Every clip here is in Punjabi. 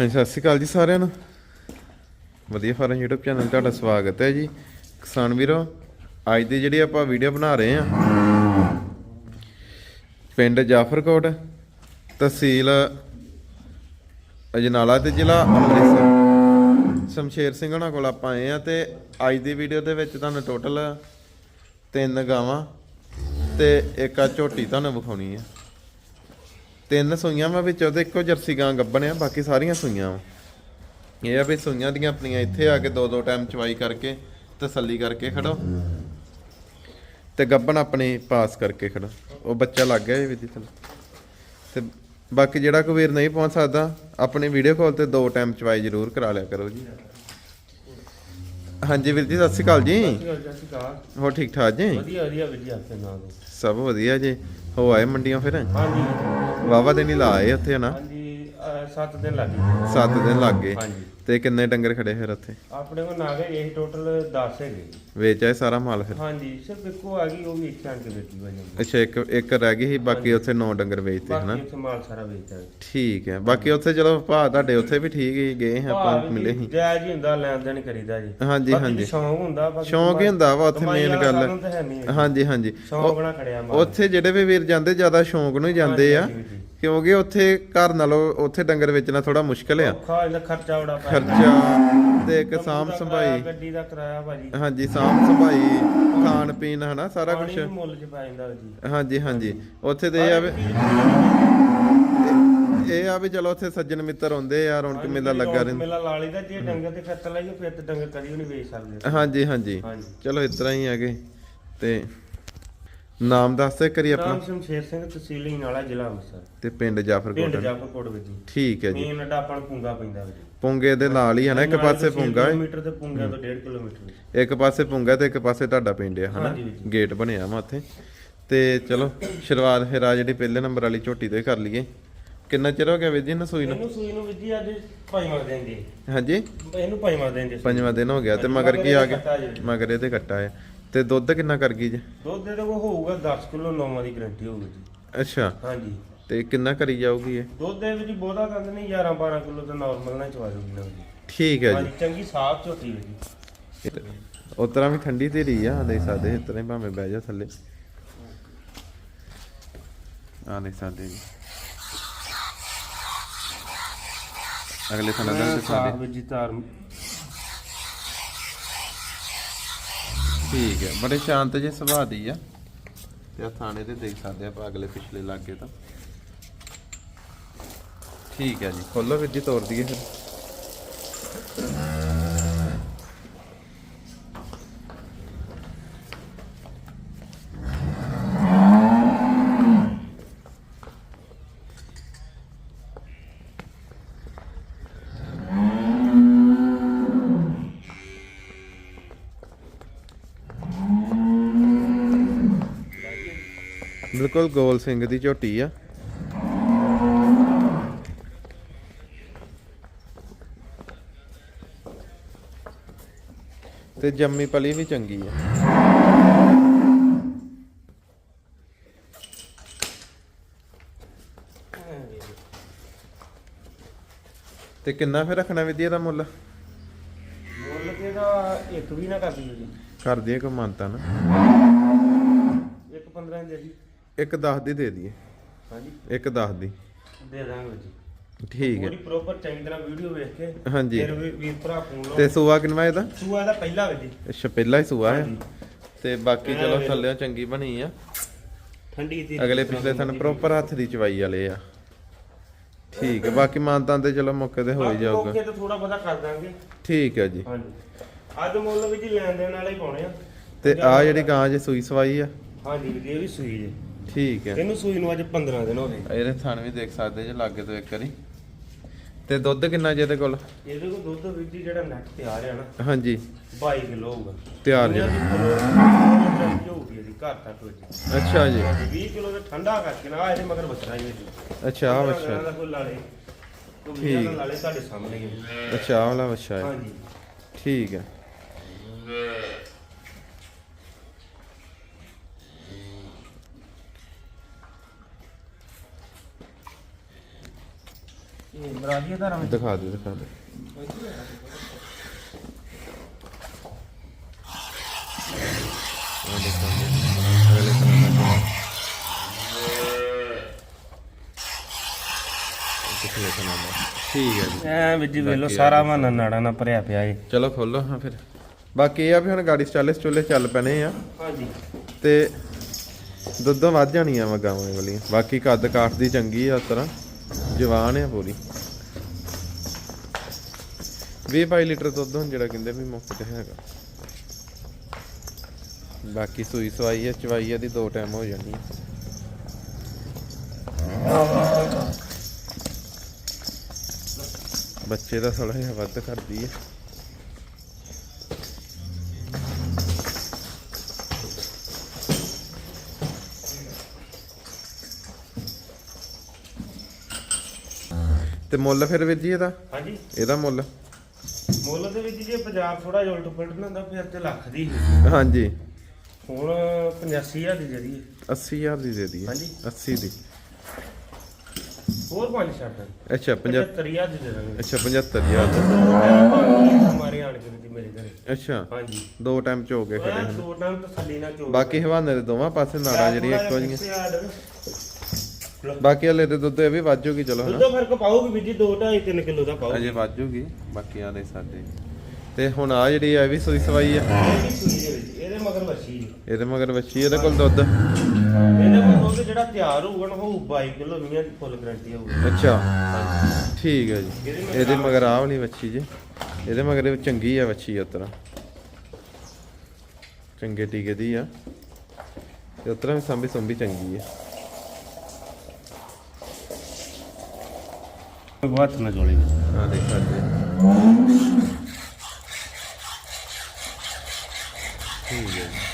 ਹਾਂਜੀ, ਸਤਿ ਸ਼੍ਰੀ ਅਕਾਲ ਜੀ ਸਾਰਿਆਂ ਨੂੰ। ਵਧੀਆ ਫਾਰਮ YouTube ਚੈਨਲ ਤੁਹਾਡਾ ਸਵਾਗਤ ਹੈ ਜੀ। ਕਿਸਾਨ ਵੀਰੋ, ਅੱਜ ਦੀ ਜਿਹੜੀ ਆਪਾਂ ਵੀਡੀਓ ਬਣਾ ਰਹੇ ਹਾਂ, ਪਿੰਡ ਜਾਫਰਕੋਟ ਤਹਿਸੀਲ ਅਜਨਾਲਾ ਤੇ ਜ਼ਿਲ੍ਹਾ ਅੰਮ੍ਰਿਤਸਰ। ਸ਼ਮਸ਼ੇਰ ਸਿੰਘ ਉਹਨਾਂ ਕੋਲ ਆਪਾਂ ਆਏ ਆ ਤੇ ਅੱਜ ਦੀ ਵੀਡੀਓ ਦੇ ਵਿੱਚ ਤੁਹਾਨੂੰ ਟੋਟਲ ਤਿੰਨ ਗਾਵਾਂ ਤੇ ਇੱਕ ਆ ਝੋਟੀ ਤੁਹਾਨੂੰ ਵਿਖਾਉਣੀ ਆ ਤਿੰਨ ਸੂਈਆਂ ਵਾ ਵਿੱਚੋਂ ਤੇ ਇੱਕੋ ਜਰਸੀ ਗਾਂ ਗੱਬਣ ਆ ਬਾਕੀ ਸਾਰੀਆਂ ਸੂਈਆਂ ਵਾ। ਇਹ ਆ ਵੀ ਸੂਈਆਂ ਦੀਆਂ ਆਪਣੀਆਂ ਇੱਥੇ ਆ ਕੇ ਦੋ ਦੋ ਟਾਈਮ ਚਵਾਈ ਕਰਕੇ ਤਸੱਲੀ ਕਰਕੇ ਖੜੋ। ਤੇ ਗੱਬਣ ਆਪਣੀ ਪਾਸ ਕਰਕੇ ਖੜੋ। ਉਹ ਬੱਚਾ ਲੱਗ ਗਿਆ ਇਹ ਵਿਧੀ ਥੱਲੇ ਤੇ ਬਾਕੀ ਜਿਹੜਾ ਕੋਈ ਵੀਰ ਨਹੀਂ ਪਹੁੰਚ ਸਕਦਾ, ਆਪਣੀ ਵੀਡੀਓ ਕਾਲ ਤੇ ਦੋ ਟਾਈਮ ਚਵਾਈ ਜ਼ਰੂਰ ਕਰਾ ਲਿਆ ਕਰੋ ਜੀ। ਹਾਂਜੀ ਵੀਰ ਜੀ ਸਤਿ ਸ਼੍ਰੀ ਅਕਾਲ ਜੀ। ਵਧੀਆ ਹੋ ਠੀਕ ਠਾਕ ਜੀ? ਵਧੀਆ ਵਧੀਆ ਆਪੇ ਨਾਲ। ਸਭ ਵਧੀਆ ਜੀ। ਹੋ ਆਏ ਮੰਡੀਆਂ ਫਿਰ? ਹਾਂਜੀ। ਵਾਵਾ ਦਿਨ ਹੀ ਲਾ ਆਏ ਉੱਥੇ ਹਨਾ? ਹਾਂਜੀ 7 ਦਿਨ ਲੱਗ ਗਏ। 7 ਦਿਨ ਲੱਗ ਗਏ। ਹਾਂਜੀ। ਤੇ ਕਿੰਨੇ ਡੰਗਰ ਖੜੇ ਫਿਰ ਉੱਥੇ? ਆਪਣੇ ਕੋਲ ਨਾ ਗਏ ਇਹ ਟੋਟਲ 10 ਹੈਗੇ ਜੀ। ਵੇਚ ਆਏ ਸਾਰਾ ਮਾਲ ਫਿਰ? ਹਾਂਜੀ ਸਿਰਫ ਇੱਕੋ ਆ ਗਈ ਉਹ ਵੀ ਇੱਥੇ ਆਣ ਕੇ ਵੇਚੀ ਜਾਂਦੀ ਅੱਛਾ ਇੱਕ ਇੱਕ ਰਹਿ ਗਈ ਸੀ ਬਾਕੀ ਉੱਥੇ 9 ਡੰਗਰ ਵੇਚਤੇ ਹਨਾ? ਬਾਕੀ ਇੱਥੇ ਮਾਲ ਸਾਰਾ ਵੇਚਦਾ ਠੀਕ ਹੈ ਬਾਕੀ ਉੱਥੇ ਚਲੋ ਭਾਅ ਤੁਹਾਡੇ ਉੱਥੇ ਵੀ ਠੀਕ ਹੀ ਗਏ ਸੀ ਆਪਾਂ ਮਿਲੇ ਸੀ। ਜਾਇਜ਼ ਹੀ ਹੁੰਦਾ ਲੈਣ ਦੇਣ ਕਰੀਦਾ ਜੀ। ਹਾਂਜੀ ਬਾਕੀ ਹਾਂਜੀ। ਸ਼ੌਂਕ ਹੁੰਦਾ ਬਾਕੀ ਸ਼ੌਂਕ ਹੀ ਹੁੰਦਾ ਵਾ ਉੱਥੇ ਕਮਾਈ ਮੇਨ ਵਾਲਾ ਗੱਲ। ਸਾਨੂੰ ਤਾਂ ਹੈ ਨਹੀਂ ਹਾਂਜੀ ਹਾਂਜੀ। ਸ਼ੌਂਕ ਬਣਾ ਖੜਿਆ ਮਾਲ। ਉੱਥੇ ਜਿਹੜੇ ਵੀ ਵੀਰ ਜਾਂਦੇ ਜ਼ਿਆਦਾ ਸ਼ੌਂਕ ਨੂੰ ਹੀ ਜਾਂਦੇ ਆ। ਹਾਂਜੀ, ਹਾਂਜੀ। ਕਿਉਂਕਿ ਉੱਥੇ ਘਰ ਨਾਲੋਂ ਉੱਥੇ ਡੰਗਰ ਵੇਚਣਾ ਥੋੜਾ ਮੁਸ਼ਕਲ ਆ। ਔਖਾ ਇਹਦਾ ਖਰਚਾ ਬੜਾ ਪੈ ਖਰਚਾ ਤੇ ਇੱਕ ਦਾ ਸੰਭਾਈ। ਗੱਡੀ ਦਾ ਕਿਰਾਇਆ ਭਾਜੀ। ਹਾਂਜੀ ਸਾਂਭ ਸੰਭਾਈ ਖਾਣ ਪੀਣ ਹਨਾ ਸਾਰਾ ਕੁਝ ਮੁੱਲ ਚ ਪੈ ਜਾਂਦਾ ਜੀ। ਹਾਂਜੀ ਹਾਂਜੀ। ਉੱਥੇ ਤੇ ਇਹ ਆ ਵੀ ਇਹ ਆ ਵੀ ਚਲੋ ਉੱਥੇ ਸੱਜਣ ਮਿੱਤਰ ਹੁੰਦੇ ਆ ਰੌਣਕ ਮੇਲਾ ਲੱਗਾ ਰਹਿੰਦਾ। ਮੇਲਾ ਲਾ ਲਈਦਾ ਜੇ ਡੰਗਰ ਤੇ ਖਰਚ ਲਾਈਏ ਫਿਰ ਤੇ ਡੰਗਰ ਕਦੀ ਵੀ ਨਹੀਂ ਵੇਚ ਸਕਦੇ। ਹਾਂਜੀ ਹਾਂਜੀ। ਹਾਂਜੀ। ਚਲੋ ਇਸ ਤਰ੍ਹਾਂ ਹੀ ਹੈਗੇ। ਤੇ ਨਾਮ ਦੱਸ ਦੇ ਕਰੀ ਆਪਣਾ। ਨਾਮ ਸ਼ਮਸ਼ੇਰ ਸਿੰਘ ਤਹਿਸੀਲ ਹੀਨਾਲਾ ਜ਼ਿਲ੍ਹਾ ਅੰਮ੍ਰਿਤਸਰ। ਤੇ ਪਿੰਡ ਜਾਫਰਕੋਟ। ਪਿੰਡ ਜਾਫਰਕੋਟ ਵਿੱਚ ਜੀ। ਠੀਕ ਹੈ ਜੀ। ਮੇਨ ਅੱਡਾ ਆਪਾਂ ਨੂੰ ਪੁੰਗਾ ਪੈਂਦਾ ਵਿੱਚ ਪੁੰਗੇ ਦੇ ਨਾਲ ਹੀ ਹੈ ਨਾ ਇੱਕ ਪਾਸੇ ਪੁੰਗਾ ਹੈ। ਕਿਲੋਮੀਟਰ ਤੇ ਪੁੰਗਾ ਤੋਂ 1.5 ਕਿਲੋਮੀਟਰ ਇੱਕ ਪਾਸੇ ਪੁੰਗਾ ਤੇ ਇੱਕ ਪਾਸੇ ਤੁਹਾਡਾ ਪਿੰਡ ਹੈ ਹਨਾ? ਹਾਂਜੀ ਗੇਟ ਬਣਿਆ ਵਾ ਉੱਥੇ। ਤੇ ਚਲੋ ਸ਼ੁਰੂਆਤ ਫਿਰ ਆ ਜਿਹੜੀ ਪਹਿਲੇ ਨੰਬਰ ਵਾਲੀ ਝੋਟੀ ਤੋਂ ਕਰ ਲਈਏ। ਕਿੰਨਾ ਚਿਰ ਹੋ ਗਿਆ ਵੀਰ ਜੀ ਇਹਨੂੰ ਸੂਈ ਨੂੰ? ਇਹਨੂੰ ਸੂਈ ਨੂੰ ਵਿਧੀ ਅੱਜ ਪੰਜਵਾਂ ਦਿਨ ਜੀ ਹਾਂਜੀ। ਇਹਨੂੰ ਪੰਜਵਾਂ ਦਿਨ ਜੀ ਪੰਜਵਾਂ ਦਿਨ ਹੋ ਗਿਆ ਤੇ ਮਗਰ ਕੀ ਆ ਗਿਆ? ਮਗਰ ਇਹਦੇ ਕੱਟਾ ਹੈ ਤੇ ਦੁੱਧ ਕਿੰਨਾ ਕਰ ਗਈ ਜੀ? ਦੁੱਧ ਦੇ ਕੋਲ ਹੋਊਗਾ 10 ਕਿਲੋ ਨੌਵਾਂ ਦੀ ਗਰੰਟੀ ਹੋਊਗੀ ਜੀ। ਅੱਛਾ। ਹਾਂਜੀ। ਤੇ ਕਿੰਨਾ ਕਰੀ ਜਾਊਗੀ ਇਹ? ਦੁੱਧ ਦੇ ਵਿੱਚ ਬਹੁਤਾ ਕੰਦ ਨਹੀਂ 11 12 ਕਿਲੋ ਤਾਂ ਨਾਰਮਲ ਨਾਲ ਚਵਾ ਜੂਗੀ ਨਾ ਜੀ। ਠੀਕ ਹੈ ਜੀ। ਹਾਂਜੀ ਚੰਗੀ ਸਾਫ਼ ਝੋਟੀ ਹੈ ਜੀ। ਉਸ ਤਰ੍ਹਾਂ ਵੀ ਠੰਡੀ ਤੇ ਰਹੀ ਆ ਦੇਖ ਸਕਦੇ ਹੀ ਭਾਵੇਂ ਬਹਿ ਜਾ ਥੱਲੇ। ਆ ਦੇਖ ਸਕਦੇ ਜੀ। ਅਗਲੇ ਥਾਂ ਦਾ ਤੇ ਸਾਫ਼ ਵਿੱਚ ਜੀ ਧਾਰ ਠੀਕ ਹੈ, ਬੜੇ ਸ਼ਾਂਤ ਜਿਹੇ ਸੁਭਾਅ ਦੀ ਆ। ਤੇ ਆ ਥਾਣੇ ਤੇ ਦੇਖ ਸਕਦੇ ਆਪਾਂ ਅਗਲੇ ਪਿਛਲੇ ਲਾਗੇ ਤਾਂ। ਠੀਕ ਹੈ ਜੀ, ਖੋਲੋ ਵੀਰ ਜੀ ਤੋੜ ਦਈਏ ਫਿਰ। ਬਿਲਕੁਲ ਗੋਲ ਸਿੰਘ ਦੀ ਝੋਟੀ ਆ। ਤੇ ਜੰਮੀ ਪਲੀ ਵੀ ਚੰਗੀ ਆ। ਤੇ ਕਿੰਨਾ ਫਿਰ ਰੱਖਣਾ ਵਿਦਿਆ ਦਾ ਮੁੱਲ? ਮੁੱਲ ਕੇ ਦਾ ਇੱਕ ਵੀ ਨਾ ਕਰ ਦਿਓ ਜੀ ਕਰ ਦਈਏ ਕੋ ਮੰਨਤਾ ਨਾ। ਇੱਕ 15 ਦੇ ਜੀ। ਇੱਕ 10 ਦੀ ਦੇ ਦਈਏ। ਹਾਂਜੀ। ਇੱਕ 10 ਦੀ। ਦੇ ਦਾਂਗੇ ਜੀ। ਠੀਕ ਹੈ। ਪੂਰੀ ਪ੍ਰੋਪਰ ਚੰਗੀ ਤਰ੍ਹਾਂ ਵੀਡੀਓ ਵੇਖ ਕੇ ਹਾਂਜੀ। ਫਿਰ ਵੀ ਵੀਰ ਭਰਾ ਫੋਨ ਲਓ। ਤੇ ਸੂਆ ਕਿੰਨਾ ਇਹਦਾ? ਸੂਆ ਦਾ ਪਹਿਲਾ ਵੇ ਜੀ। ਅੱਛਾ ਪਹਿਲਾ ਹੀ ਸੂਆ ਹੈ। ਤੇ ਬਾਕੀ ਚਲੋ ਥੱਲੇ ਚੰਗੀ ਬਣੀ ਆ। ਠੰਡੀ ਦੀ ਅਗਲੇ ਪਿਛਲੇ ਥਣ ਪ੍ਰੋਪਰ ਹੱਥ ਦੀ ਚਵਾਈ ਵਾਲੇ ਆ। ਠੀਕ ਹੈ ਬਾਕੀ ਮਾਨਤਾਂ ਤੇ ਚਲੋ ਮੌਕੇ ਤੇ ਹੋ ਹੀ ਜਾਊਗਾ। ਓਕੇ ਤਾਂ ਥੋੜਾ ਬਹੁਤਾ ਕਰ ਦਾਂਗੇ। ਠੀਕ ਹੈ ਜੀ। ਹਾਂਜੀ। ਅੱਜ ਮੁੱਲ ਵੀ ਜੀ ਲੈਣ ਦੇਣ ਵਾਲੇ ਪਾਉਣੇ ਆ। ਤੇ ਆ ਜਿਹੜੀ ਗਾਂ ਜੇ ਸੂਈ ਸਵਾਈ ਆ। ਹਾਂਜੀ ਵੀਰ ਇਹ ਵੀ ਸੂਈ ਜੀ। ਠੀਕ ਹੈ। ਇਹਨੂੰ ਸੂਈ ਨੂੰ ਅੱਜ 15 ਦਿਨ ਹੋ ਗਏ। ਇਹਦੇ ਥਣ ਵੀ ਦੇਖ ਸਕਦੇ ਜੇ ਲਾਗੇ ਤੋਂ ਇੱਕ ਵਾਰੀ। ਤੇ ਦੁੱਧ ਕਿੰਨਾ ਜੇ ਇਹਦੇ ਕੋਲ? ਇਹਦੇ ਕੋਲ ਦੁੱਧ ਵੀਰ ਜੀ ਜਿਹੜਾ ਨੈਟ ਤੇ ਆ ਰਿਹਾ ਨਾ ਹਾਂਜੀ। 22 ਕਿਲੋ ਹੋਊਗਾ। ਤਿਆਰ ਜੀ। ਜੀ ਹੋਊਗੀ ਇਹਦੀ ਘਰ ਤੱਕ ਵਿੱਚ। ਅੱਛਾ ਜੀ। 20 ਕਿਲੋ ਤੇ ਠੰਡਾ ਕਰਕੇ ਨਾ ਇਹਦੇ ਮਗਰ ਬੱਚਾ ਹੀ ਵਿੱਚ ਅੱਛਾ ਆ ਦਾ ਕੋਈ ਲਾਲੇ ਠੀਕ। ਦਾ ਲਾਲੇ ਤੁਹਾਡੇ ਸਾਹਮਣੇ ਹੀ ਹੈ। ਅੱਛਾ ਆਹ ਵਾਲਾ ਵੱਛਾ ਹੈ। ਹਾਂਜੀ। ਠੀਕ ਹੈ। ਦਿਖਾ ਦੇ ਦਿਖਾ ਦੇ। ਆਹ ਦੇਖੋ ਜੀ, ਅਗਲੇ ਤਰ੍ਹਾਂ ਦਾ ਹੈ। ਪਿਛਲੇ ਤਰ੍ਹਾਂ ਦਾ ਠੀਕ ਹੈ ਜੀ। ਐ ਵਿੱਚ ਵੇਖ ਲਓ ਬਾਕੀ ਸਾਰਾ ਮਾਨਾ ਨਾੜਾ ਨਾਲ ਭਰਿਆ ਪਿਆ ਏ ਚਲੋ ਖੋਲੋ ਹਾਂ ਫਿਰ। ਬਾਕੀ ਇਹ ਆ ਵੀ ਹੁਣ ਗਾੜੀ ਸਟਾਲੇ ਸਟੂਲੇ ਚੱਲ ਪੈਣੇ ਆ। ਹਾਂਜੀ। ਤੇ ਦੁੱਧਾਂ ਵੱਧ ਜਾਣੀਆਂ ਵਾ ਗਾਵਾਂ ਵਾਲੀਆਂ। ਬਾਕੀ ਕੱਦ ਕਾਠ ਦੀ ਚੰਗੀ ਆ ਉਸ ਤਰ੍ਹਾਂ। ਜਵਾਨ ਆ ਪੂਰੀ 20 ਲੀਟਰ ਦੁੱਧ ਹੁਣ ਜਿਹੜਾ ਕਹਿੰਦੇ ਵੀ ਮੁੱਕ ਤੇ ਹੈਗਾ। ਬਾਕੀ ਸੂਈ ਸਵਾਈ ਹੈ ਚਵਾਈ ਦੀ ਦੋ ਟਾਈਮ ਹੋ ਜਾਣੀ ਆ। ਬੱਚੇ ਦਾ ਥੋੜਾ ਜਿਹਾ ਵੱਧ ਕਰਦੀ ਹੈ ਤੇ ਮੁੱਲ ਫਿਰ ਵੀਰ ਜੀ ਇਹਦਾ? ਹਾਂਜੀ। ਇਹਦਾ ਮੁੱਲ? ਮੁੱਲ ਦੇ ਵਿੱਚ ਜੇ ਪੰਜਾਬ ਥੋੜਾ ਜਿਹਾ ਉਲਟ ਪੁਲਟ ਹੁੰਦਾ ਫਿਰ ਤੇ ਲੱਖ ਦੀ। ਹਾਂਜੀ। ਹੁਣ 85000 ਦੀ ਜਿਹੜੀ ਹੈ 80000 ਦੀ ਦੇ ਦਈਏ। ਹਾਂਜੀ। 80 ਦੀ। ਹੋਰ ਪੰਜ ਛੱਡ ਅੱਛਾ 50 75000 ਦੀ ਦੇ ਦਾਂਗੇ। ਅੱਛਾ 75000 ਹਮਾਰੇ ਆਣ ਕੇ ਵਿੱਚ ਮੇਰੇ ਘਰੇ। ਅੱਛਾ। ਹਾਂਜੀ। ਦੋ ਟਾਈਮ ਚ ਹੋ ਗਏ ਖੜੇ ਹਨ ਦੋ ਟਾਈਮ ਤਸੱਲੀ ਨਾਲ ਚੋ ਬਾਕੀ ਹਵਾਨੇ ਦੇ ਦੋਵਾਂ ਪਾਸੇ ਨਾੜਾਂ ਜਿਹੜੀਆਂ ਇੱਕੋ ਜਿਹੀਆਂ। ਬਾਕੀ ਹਲੇ ਤੇ ਦੁੱਧ ਇਹ ਵੀ ਵਾਜੂਗੀ ਚਲੋ ਹਨਾ। ਦੁੱਧ ਫ਼ਰਕ ਪਾਉਗੀ ਵੀ ਜੀ 2 2.5 3 ਕਿਲੋ ਦਾ ਪਾਉਗੀ ਅਜੇ ਵਾਜੂਗੀ ਬਾਕੀ ਆਲੇ ਸਾਡੇ। ਤੇ ਹੁਣ ਆ ਜਿਹੜੀ ਆ ਇਹ ਵੀ ਸੂਈ ਸਵਾਈ ਆ। ਇਹਦੀ ਸੂਈ ਦੇ ਵਿੱਚ ਇਹਦੇ ਮਗਰ ਜੀ। ਇਹਦੇ ਮਗਰ ਵੱਛੀ ਇਹਦੇ ਕੋਲ ਦੁੱਧ? ਇਹਦੇ ਕੋਲ ਦੁੱਧ ਜਿਹੜਾ ਤਿਆਰ ਹੋਊਗਾ ਨਾ ਉਹ 22 ਕਿਲੋ ਮੀਆਂ ਦੀ ਫੁੱਲ ਗਰੰਟੀ ਹੋਊਗੀ। ਅੱਛਾ। ਠੀਕ ਹੈ ਜੀ। ਇਹਦੇ ਮਗਰ ਆਹ ਵਾਲੀ ਵੱਛੀ। ਜੀ। ਇਹਦੇ ਮਗਰ ਇਹ ਚੰਗੀ ਆ ਵੱਛੀ ਉਤਰਾ ਚੰਗੇ ਟੀਕੇ ਦੀ ਆ। ਤੇ ਉਤਰਾ ਵੀ ਸੰਭੀ ਸੰਭੀ ਚੰਗੀ ਆ। ਬਹੁਤ ਨਾ ਜੋੜੀ ਆ ਦੇਖ ਸਕਦੇ ਠੀਕ ਹੈ ਜੀ।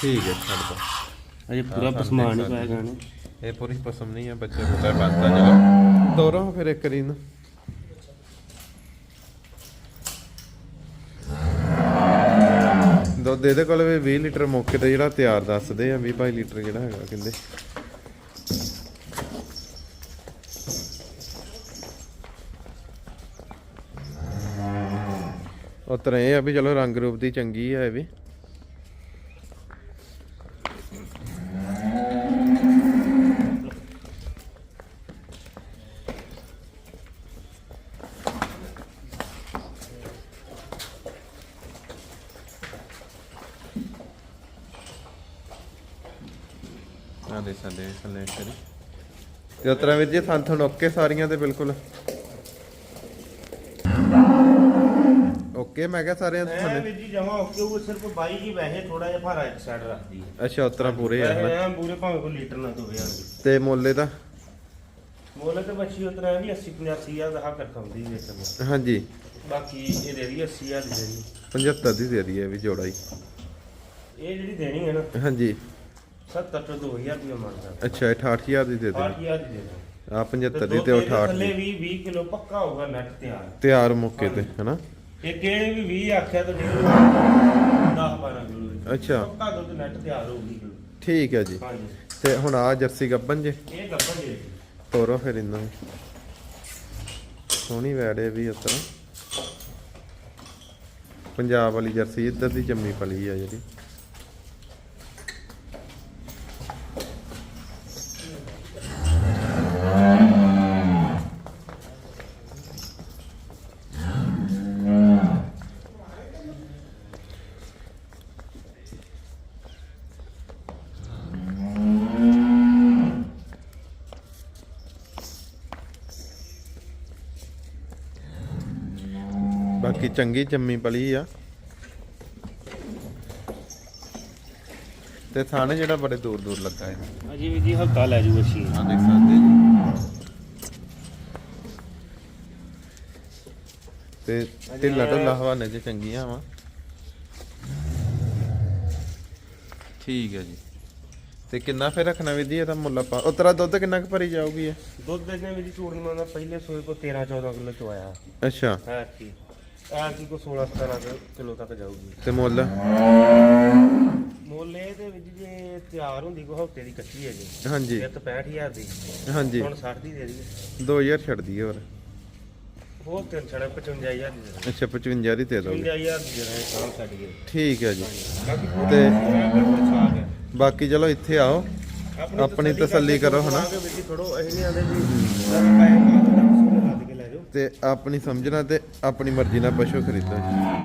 ਠੀਕ ਹੈ ਛੱਡ ਦੋ। ਅਜੇ ਪੂਰਾ ਪਸਮਾਨ ਨਹੀਂ ਪਾਇਆ ਗਾਣੇ ਇਹ ਪੂਰੀ ਪਸਮ ਨਹੀਂ ਹੈ ਬੱਚੇ ਬੁੱਚਾ ਬੰਦਾ ਚਲੋ ਤੋਰੋ ਫਿਰ ਇੱਕ ਰੀਨ ਦੁੱਧ, ਇਹਦੇ ਕੋਲ ਵੀ 20 ਲੀਟਰ ਮੌਕੇ ਤੇ ਜਿਹੜਾ ਤਿਆਰ ਦੱਸਦੇ ਆ 20 22 ਲੀਟਰ ਜਿਹੜਾ ਹੈਗਾ ਕਹਿੰਦੇ। ਉਹ ਇਹ ਆ ਵੀ ਚਲੋ ਰੰਗ ਰੂਪ ਦੀ ਚੰਗੀ ਆ ਇਹ ਵੀ। ਆ ਦੇ ਸਾਡੇ ਥੱਲੇ ਕਰੀ। ਤੇ ਉਤਰਾ ਵੀਰ ਜੀ ਥਾਂ ਥਣ ਓਕੇ ਸਾਰੀਆਂ ਤੇ ਬਿਲਕੁਲ। ਓਕੇ ਮੈਂ ਕਿਹਾ ਸਾਰਿਆਂ ਦੇ ਐ ਥੱਲੇ। ਵੀ ਜੀ ਜਮਾ ਓਕੇ ਉਹ ਸਿਰਫ 22 ਜੀ ਵੈਸੇ ਥੋੜਾ ਜਿਹਾ ਭਾਰਾ ਇੱਕ ਸਾਈਡ ਰੱਖਦੀ ਹੈ। ਅੱਛਾ ਉਤਰਾ ਪੂਰੇ ਆ ਹਨਾ? ਐ ਪੂਰੇ ਭਾਵੇਂ ਕੋਈ ਲੀਟਰ ਨਾ ਦੋਵੇ ਯਾਰ। ਤੇ ਮੁੱਲ ਇਹਦਾ? ਮੋਲੇ ਤੇ ਬੱਚੀ ਉਤਰਾ ਵੀ 80 85000 ਦਾ ਹੱਕ ਰਖਾਉਂਦੀ ਵੇਚਣ ਨੂੰ ਹਾਂਜੀ। ਬਾਕੀ ਇਹ ਦੇ ਦੀ 80000 ਦੀ ਦੇਣੀ 75 ਦੀ ਦੇ ਦਈਏ ਵੀ ਜੋੜਾ ਹੀ ਇਹ ਜਿਹੜੀ ਦੇਣੀ ਹੈ ਨਾ। ਹਾਂਜੀ। 70 ਤੋਂ 2000 ਰੁਪਏ ਮੰਗਦਾ ਅੱਛਾ 68000 ਦੀ ਦੇ ਦੇ 8000 ਦੀ ਦੇ ਦਾਂਗੇ। ਆ 75 ਦੀ ਤੇ ਇਹਦੇ 68 ਥੱਲੇ ਦੀ। ਵੀ 20 ਕਿਲੋ ਪੱਕਾ ਹੋਊਗਾ ਨੱਟ ਤਿਆਰ। ਤਿਆਰ ਮੌਕੇ ਤੇ ਹਨਾ? ਇਹ ਕਿਹੜੇ ਵੀ 20 ਆਖਿਆ ਤਾਂ ਨਿਕਲ 10 12 ਕਿਲੋ ਦੀ। ਅੱਛਾ। ਪੱਕਾ ਦੁੱਧ ਨੱਟ ਤਿਆਰ ਹੋਊਗੀ ਠੀਕ ਹੈ ਜੀ। ਹਾਂਜੀ। ਤੇ ਹੁਣ ਆ ਜਰਸੀ ਗੱਬਨ ਜੇ? ਇਹ ਗੱਪਨ ਦੇ ਤੋਰੋ ਫਿਰ ਇਹਨਾਂ ਨੂੰ। ਸੋਹਣੀ ਵੈੜੇ ਵੀ ਉਤਰਾ ਪੰਜਾਬ ਵਾਲੀ ਜਰਸੀ ਇੱਧਰ ਦੀ ਜੰਮੀ ਪਲੀ ਆ ਜਿਹੜੀ। ਬਾਕੀ ਚੰਗੀ ਜੰਮੀ ਪਲੀ ਆ। ਤੇ ਥਾਣੇ ਜਿਹੜਾ ਬੜੇ ਦੂਰ ਦੂਰ ਲੱਗਾ ਹੈ। ਅਜੀ ਵੀ ਜੀ ਹਫਤਾ ਲੈ ਜੂ ਅੱਛੀ ਆ ਦੇਖ ਸਕਦੇ ਜੀ। ਤੇ ਢਿੱਲਾ ਢੁੱਲਾ ਹਵਾਨੇ ਚ ਚੰਗੀਆਂ ਵਾ। ਠੀਕ ਹੈ ਜੀ। ਤੇ ਕਿੰਨਾ ਫਿਰ ਰੱਖਣਾ ਵੀ ਜੀ ਇਹਦਾ ਮੁੱਲ ਆਪਾਂ ਉਤਰਾ ਦੁੱਧ ਕਿੰਨਾ ਕੁ ਭਰੀ ਜਾਊਗੀ ਇਹ? ਦੁੱਧ ਦੇ ਵਿੱਚ ਚੂੜੀਆਂ ਦਾ ਪਹਿਲੇ ਸੋਏ ਕੋ 13 14 ਕਿਲੋ ਚ ਆਇਆ ਅੱਛਾ। ਹੈ ਕੀ ਆ ਕੀ ਕੋ 16 17 ਕਿਲੋ ਤੱਕ ਜਾਊਗੀ। ਤੇ ਮੁੱਲ? ਮੁੱਲ ਇਹ ਦੇ ਵਿੱਚ ਜੇ ਤਿਆਰ ਹੁੰਦੀ ਕੋ ਹਫ਼ਤੇ ਦੀ ਕੱਚੀ ਹੈ ਜੀ। ਹਾਂਜੀ। ਫਿਰ ਤਾਂ 65000 ਦੀ। ਹਾਂਜੀ। ਹੁਣ 60 ਦੀ ਦੇ ਦਈਏ। 2000 ਛੱਡ ਦਈਏ ਹੋਰ। ਹੋਰ ਤਿੰਨ ਛੜਾ 55000 ਦੀ ਦੇ ਅੱਛਾ 55 ਦੀ ਦੇ ਦੋਗੇ। 55000 ਦੀ ਦੇ ਦਾਂਗੇ ਸਾਲ ਛੱਡ ਕੇ। ਠੀਕ ਹੈ ਜੀ। ਬਾਕੀ ਤੇ- ਬਾਕੀ ਚਲੋ ਇੱਥੇ ਆਓ। ਆਪਣੀ ਤਸੱਲੀ ਕਰੋ ਹਨਾ। ਥੋੜੋ ਅਸੀਂ ਨਹੀਂ ਆਂਦੇ ਜੀ ਤੇ ਆਪਣੀ ਸਮਝਣਾ ਤੇ ਆਪਣੀ ਮਰਜ਼ੀ ਨਾਲ ਪਸ਼ੂ ਖਰੀਦੋ ਜੀ।